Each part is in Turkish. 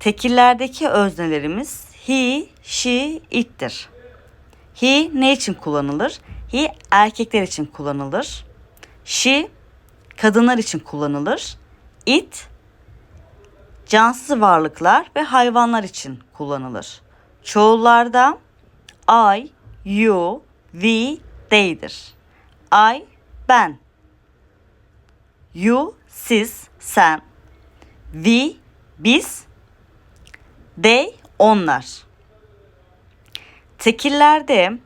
Tekillerdeki öznelerimiz he, she, it'tir. He ne için kullanılır? He erkekler için kullanılır. She kadınlar için kullanılır. It cansız varlıklar ve hayvanlar için kullanılır. Çoğullarda I, you, we, they'dir. I, ben. You, siz, sen. We, biz. They, onlar. Tekillerde,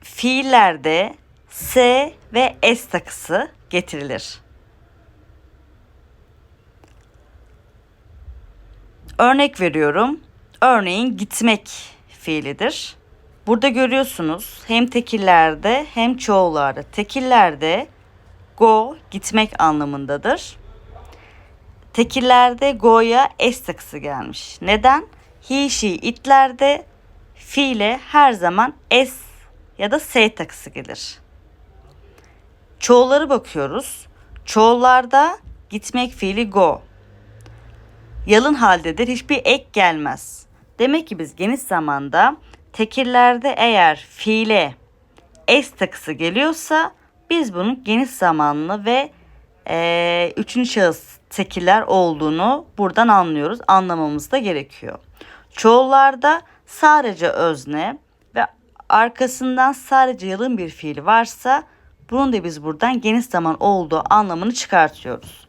fiillerde S ve S takısı getirilir. Örnek veriyorum. Örneğin gitmek fiilidir. Burada görüyorsunuz hem tekillerde hem çoğullarda. Tekillerde go gitmek anlamındadır. Tekillerde go'ya s takısı gelmiş. Neden? He, she, itlerde fiile her zaman s ya da s takısı gelir. Çoğulları bakıyoruz. Çoğullarda gitmek fiili go. Yalın haldedir. Hiçbir ek gelmez. Demek ki biz geniş zamanda tekillerde eğer fiile s takısı geliyorsa biz bunun geniş zamanlı ve e, üçüncü şahıs tekiller olduğunu buradan anlıyoruz. Anlamamız da gerekiyor. Çoğullarda sadece özne ve arkasından sadece yalın bir fiil varsa bunun da biz buradan geniş zaman olduğu anlamını çıkartıyoruz.